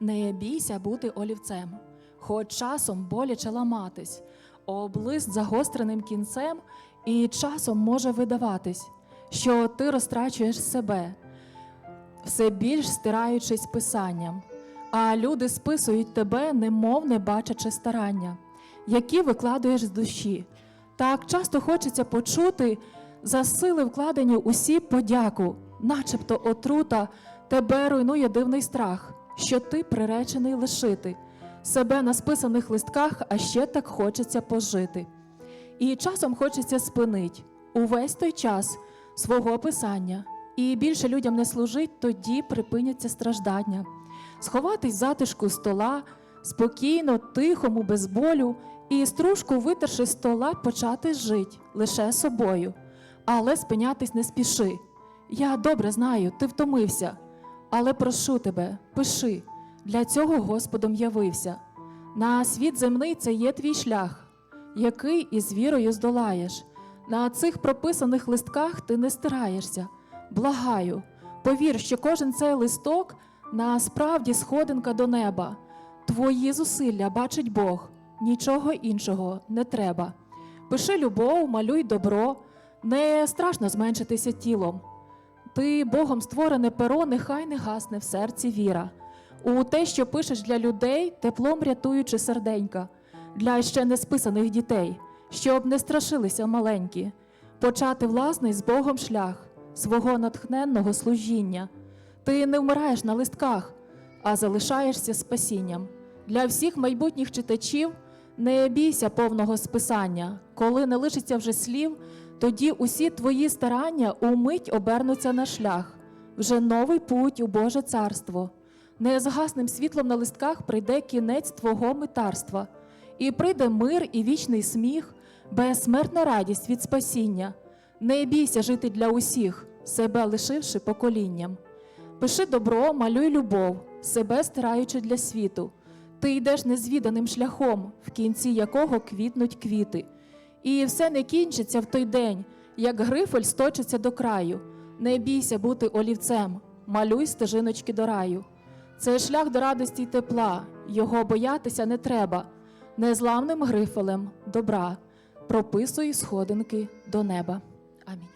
Не бійся бути олівцем, хоч часом боляче ламатись, облист загостреним кінцем, і часом може видаватись, що ти розтрачуєш себе, все більш стираючись писанням, а люди списують тебе, немов не бачачи старання, які викладуєш з душі. Так часто хочеться почути за сили вкладені усі подяку, начебто отрута тебе руйнує дивний страх, що ти приречений лишити себе на списаних листках, а ще так хочеться пожити. І часом хочеться спинить увесь той час свого писання, і більше людям не служить, тоді припиняться страждання. Сховатись затишку стола, спокійно, тихому, без болю, і стружку, витерши стола, почати жить лише собою. Але спинятись не спіши. Я добре знаю, ти втомився, але прошу тебе, пиши, для цього Господом явився. На світ земний це є твій шлях, який із вірою здолаєш. На цих прописаних листках ти не стираєшся. Благаю, повір, що кожен цей листок насправді сходинка до неба. Твої зусилля бачить Бог, нічого іншого не треба. Пиши любов, малюй добро, не страшно зменшитися тілом. Ти Богом створене перо, нехай не гасне в серці віра. У те, що пишеш для людей, теплом рятуючи серденька, для ще не списаних дітей, щоб не страшилися маленькі, почати власний з Богом шлях свого натхненного служіння. Ти не вмираєш на листках, а залишаєшся спасінням. Для всіх майбутніх читачів не бійся повного списання. Коли не лишиться вже слів, тоді усі твої старання умить обернуться на шлях, вже новий путь у Боже царство. Незгасним світлом на листках прийде кінець твого митарства, і прийде мир і вічний сміх, безсмертна радість від спасіння. Не бійся жити для усіх, себе лишивши поколінням. Пиши добро, малюй любов, себе стираючи для світу. Ти йдеш незвіданим шляхом, в кінці якого квітнуть квіти. І все не кінчиться в той день, як грифель сточиться до краю. Не бійся бути олівцем, малюй стежиночки до раю. Це шлях до радості й тепла, його боятися не треба. Незламним грифелем добра прописуй сходинки до неба. Амінь.